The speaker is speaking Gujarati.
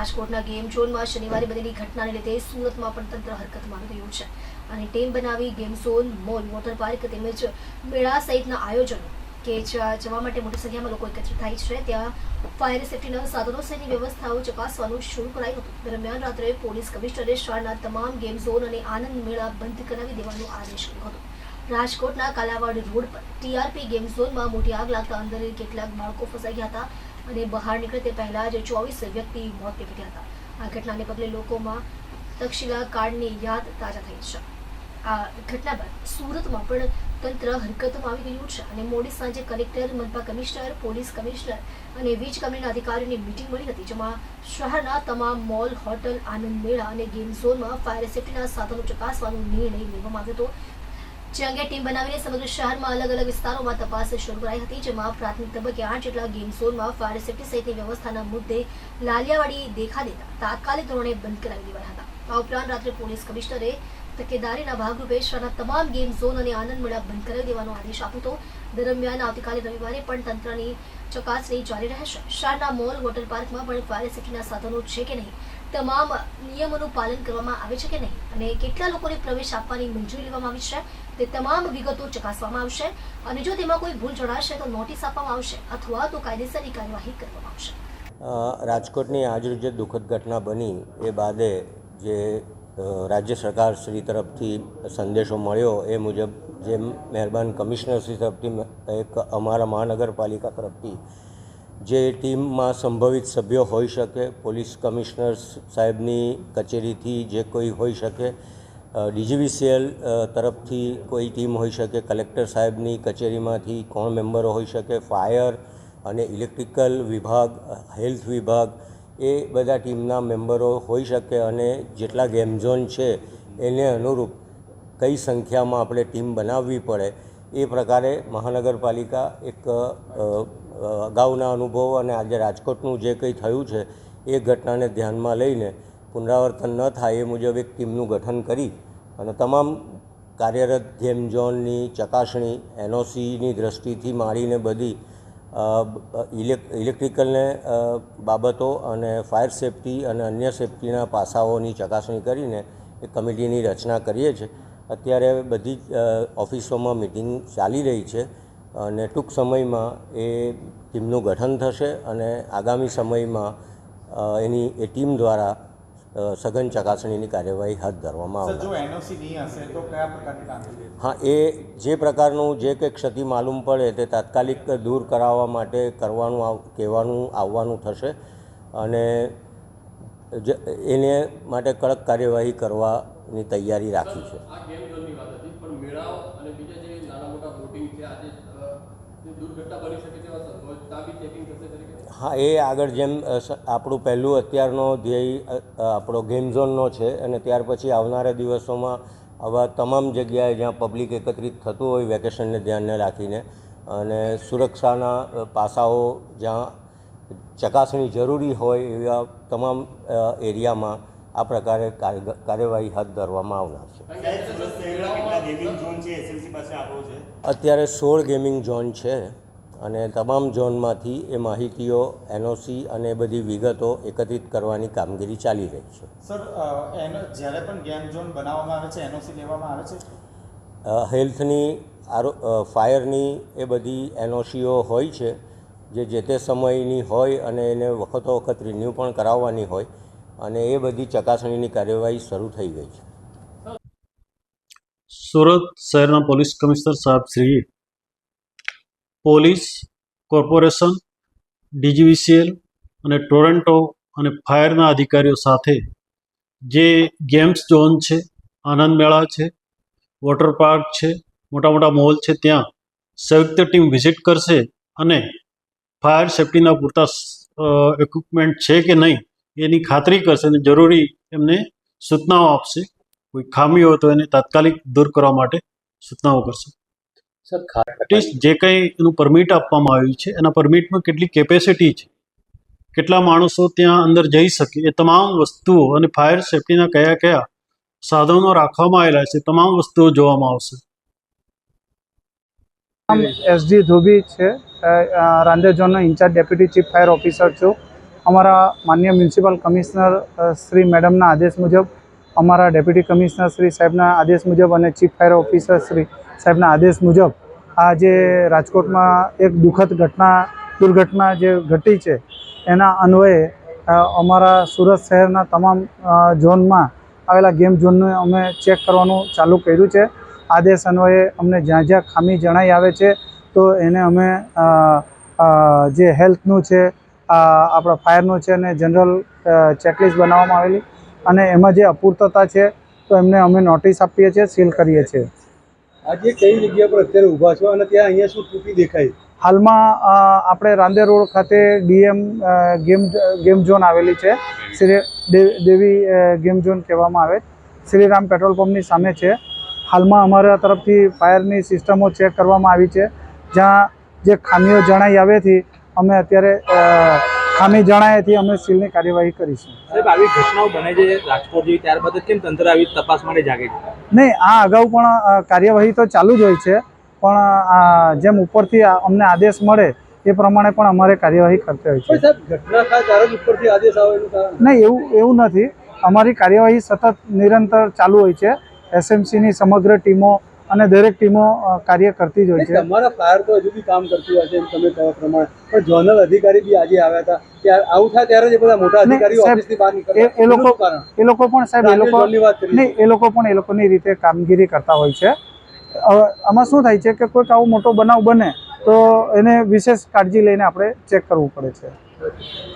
રાજકોટના ગેમ ઝોનમાં શનિવારે બનેલી ઘટનાને લીધે સુરતમાં પણ તંત્ર હરકતમાં ગયું છે. અને ટીમ બનાવી game zone, mall, water park તેમજ મેળા સહિતના આયોજનો કે જવા માટે મોટી સંખ્યામાં લોકો એકત્રિત થાય છે. ત્યાં ફાયર સેફટીના સાધનો સહિતની વ્યવસ્થાઓ ચકાસવાનું શરૂ કરાયું હતું. દરમિયાન રાત્રે પોલીસ કમિશનરે શહેરના તમામ ગેમ ઝોન અને આનંદ મેળા બંધ કરાવી દેવાનો આદેશ કર્યો હતો. રાજકોટના કાલાવાડ રોડ પર ટીઆરપી ગેમ ઝોનમાં મોટી આગ લાગતા અંદર કેટલાક બાળકો ફસાઈ ગયા હતા. અને બહાર નીકળે તે પહેલા જ ચોવીસ વ્યક્તિ મોત નીપજ્યા હતા. આ ઘટનાને પગલે લોકોમાં તક્ષશિલા કાળની યાદ તાજા થઈ છે. આ ઘટના બાદ સુરતમાં પણ તંત્ર હરકતમાં આવી ગયું છે અને મોડી સાંજે કલેક્ટર, મનપા કમિશનર, પોલીસ કમિશનર અને વીજ કંપનીના અધિકારીઓની મિટિંગ મળી હતી, જેમાં શહેરના તમામ મોલ, હોટલ, આનંદ મેળા અને ગેમ ઝોનમાં ફાયર સેફટીના સાધનો ચકાસવાનો નિર્ણય લેવામાં આવ્યો હતો. જે અંગે ટીમ બનાવીને સમગ્ર શહેરમાં અલગ અલગ વિસ્તારોમાં તપાસ શરૂ કરાઈ હતી, જેમાં પ્રાથમિક તબક્કે આઠ જેટલા ગેમ ઝોનમાં ફાયર સેફટી સહિતની વ્યવસ્થાના મુદ્દે લાલિયાવાડી દેખા દેતા તાત્કાલિક ધોરણે બંધ કરાવી દેવાયા હતા. આ ઉપરાંત રાત્રે પોલીસ કમિશનરે તકેદારીના ભાગરૂપે શહેરના તમામ ગેમ ઝોન અને આનંદ મેળા બંધ કરાવી દેવાનો આદેશ આપ્યો હતો દરમિયાન આવતીકાલે રવિવારે પણ તંત્રની ચકાસણી જારી રહેશે શહેરના મોલ વોટર પાર્કમાં પણ ફાયર સેફટીના સાધનો છે કે નહીં તમામ નિયમોનું પાલન કરવામાં આવે છે કે નહીં અને કેટલા લોકોને પ્રવેશ આપવાની મંજૂરી લેવામાં આવી છે તે તમામ વિગતો ચકાસવામાં આવશે અને જો તેમાં કોઈ ભૂલ જણાશે તો નોટિસ આપવામાં આવશે અથવા તો કાયદેસરની કાર્યવાહી કરવામાં આવશે રાજકોટની આજરોજ જે દુઃખદ ઘટના બની એ બાદે જે રાજ્ય સરકાર શ્રી તરફથી સંદેશો મળ્યો એ મુજબ જે મહેરબાન કમિશનર શ્રી તરફથી એક અમારા મહાનગરપાલિકા તરફથી જે ટીમમાં સંભવિત સભ્યો હોઈ શકે, પોલીસ કમિશનર સાહેબની કચેરીથી જે કોઈ હોઈ શકે ડીજીવીસીએલ તરફથી કોઈ ટીમ હોઈ શકે, કલેક્ટર સાહેબની કચેરીમાંથી કોણ મેમ્બરો હોઈ શકે, ફાયર અને ઇલેક્ટ્રિકલ વિભાગ, હેલ્થ વિભાગ એ બધા ટીમના મેમ્બરો હોઈ શકે અને જેટલા ગેમ ઝોન છે એને અનુરૂપ કઈ સંખ્યામાં આપણે ટીમ બનાવવી પડે એ પ્રકારે મહાનગરપાલિકા એક અગાઉના અનુભવો અને આજે રાજકોટનું જે કંઈ થયું છે એ ઘટનાને ધ્યાનમાં લઈને પુનરાવર્તન ન થાય એ મુજબ એક ટીમનું ગઠન કરી અને તમામ કાર્યરત ગેમ ઝોનની ચકાસણી એનઓસીની દ્રષ્ટિથી માંડીને બધી ઇલેક્ટ્રિકલને બાબતો અને ફાયર સેફટી અને અન્ય સેફટીના પાસાઓની ચકાસણી કરીને એક કમિટીની રચના કરીએ છીએ. અત્યારે બધી જ ઓફિસોમાં મિટિંગ ચાલી રહી છે અને ટૂંક સમયમાં એ ટીમનું ગઠન થશે અને આગામી સમયમાં એની, એ ટીમ દ્વારા સઘન ચકાસણીની કાર્યવાહી હાથ ધરવામાં આવશે જો એનઓસી નહીં હશે તો કયા પ્રકારની કામગીરી હા એ જે પ્રકારનું જે કંઈ ક્ષતિ માલુમ પડે તે તાત્કાલિક દૂર કરાવવા માટે કરવાનું કહેવાનું આવવાનું થશે અને એને માટે કડક કાર્યવાહી કરવાની તૈયારી રાખી છે. હા, એ આગળ જેમ આપણું પહેલું અત્યારનો ધ્યેય આપણો ગેમ ઝોનનો છે અને ત્યાર પછી આવનારા દિવસોમાં આવા તમામ જગ્યાએ જ્યાં પબ્લિક એકત્રિત થતું હોય વેકેશનને ધ્યાને રાખીને અને સુરક્ષાના પાસાઓ જ્યાં ચકાસણી જરૂરી હોય એવા તમામ એરિયામાં આ પ્રકારે કાર્ય- કાર્યવાહી હાથ ધરવામાં આવનાર છે. અત્યારે સોળ ગેમિંગ ઝોન છે અને તમામ ઝોનમાંથી એ માહિતીઓ એનઓસી અને બધી વિગતો એકત્રિત કરવાની કામગીરી ચાલી રહી છે. સર જ્યારે પણ ગેમ ઝોન બનાવવામાં આવે છે એનઓસી લેવામાં આવે છે? હેલ્થની આરો ફાયરની એ બધી એનઓસીઓ હોય છે જે જે તે સમયની હોય અને એને વખતો વખત રિન્યૂ પણ કરાવવાની હોય અને એ બધી ચકાસણીની કાર્યવાહી શરૂ થઈ ગઈ છે. સુરત શહેરના પોલીસ કમિશનર સાહેબ શ્રીએ પોલીસ કોર્પોરેશન, ડીજીવીસીએલ અને ટોરેન્ટો અને ફાયરના અધિકારીઓ સાથે જે ગેમ્સ ઝોન છે, આનંદ મેળા છે, વોટર પાર્ક છે, મોટા મોટા મોલ છે, ત્યાં સંયુક્ત ટીમ વિઝિટ કરશે અને ફાયર સેફટીના પૂરતા ઇક્વિપમેન્ટ છે કે નહીં એની ખાતરી કરશે અને જરૂરી એમને સૂચનાઓ આપશે. કોઈ ખામી હોય તો એને તાત્કાલિક દૂર કરવા માટે સૂચનાઓ કરશે. જે કંઈ એનું પરમિટ આપવામાં આવ્યું છે એના પરમિટમાં કેટલી કેપેસિટી છે? કેટલા માણસો ત્યાં અંદર જઈ શકે? એ તમામ વસ્તુઓ અને ફાયર સેફટીના કયા કયા સાધનો રાખવામાં આવેલા છે તમામ વસ્તુઓ જોવામાં આવશે. એસડી ધોબી છે Rander ઝોનનો in charge deputy chief fire officer છું. અમારા માન્ય મ્યુનિસિપલ કમિશનર શ્રી મેડમના આદેશ મુજબ, અમારા ડેપ્યુટી કમિશનર શ્રી સાહેબના આદેશ મુજબ અને ચીફ ફાયર ઓફિસર શ્રી સાહેબના આદેશ મુજબ આ જે રાજકોટમાં એક દુઃખદ ઘટના, દુર્ઘટના જે ઘટી છે, એના અન્વયે અમારા સુરત શહેરના તમામ ઝોનમાં આવેલા ગેમ ઝોનને અમે ચેક કરવાનું ચાલુ કર્યું છે. આદેશ અન્વયે અમને જ્યાં જ્યાં ખામી જણાઈ આવે છે, તો એને અમે જે હેલ્થનું છે આપણા ફાયરનું છે અને જનરલ ચેકલિસ્ટ બનાવવામાં આવેલી. અને એમાં જે અપૂર્તતા છે તો એમને અમે નોટિસ આપીએ છીએ સીલ કરીએ છીએ. આજે કઈ જગ્યા પર અત્યારે ઊભા છો અને ત્યાં અહીંયા શું તૂટી દેખાય? હાલમાં આપણે રાંદેર રોડ ખાતે ડીએમ ગેમ ગેમ ઝોન આવેલી છે. શ્રી દેવી ગેમ ઝોન કહેવામાં આવે. શ્રીરામ પેટ્રોલ પંપની સામે છે. હાલમાં અમારા તરફથી ફાયરની સિસ્ટમો ચેક કરવામાં આવી છે. જ્યાં જે ખામીઓ જણાઈ આવેથી અમે અત્યારે ખામી જણાયેથી અમે સીલની કાર્યવાહી કરીશું. સાહેબ આવી ઘટનાઓ બને છે રાજકોટ જેવી ત્યારબાદ કેમ તંત્ર આવી તપાસ માટે જાગે છે? નહીં આ અગાઉ પણ કાર્યવાહી તો ચાલુ જ હોય છે પણ આ જેમ ઉપરથી અમને આદેશ મળે એ પ્રમાણે પણ અમારે કાર્યવાહી કરતી હોય છે. પણ સાહેબ ઘટના થાય ત્યારે જ ઉપરથી આદેશ આવે એનું કારણ? નહીં એવું એવું નથી. અમારી કાર્યવાહી સતત નિરંતર ચાલુ હોય છે. એસએમસીની સમગ્ર ટીમો અને દરેક ટીમો કાર્ય કરતી જ હોય છે. તમારા ફાયર તો હજુ બી કામ કરતી હોય છે એમ તમે કહો પ્રમાણે. પણ ઝોનલ અધિકારી બી આજે આવ્યા હતા. ત્યારે આવું થાય ત્યારે જે બધા મોટા અધિકારીઓ ઓફિસની બહાર નીકળે. એ- લોકો- એ લોકો પણ સાહેબ એ લોકો નહીં એ લોકો પણ એ લોકોની રીતે કામગીરી કરતા હોય છે. આમાં શું થાય છે કે કોઈક આવો મોટો બનાવ બને તો એને વિશેષ કાળજી લઈને આપણે ચેક કરવું પડે છે.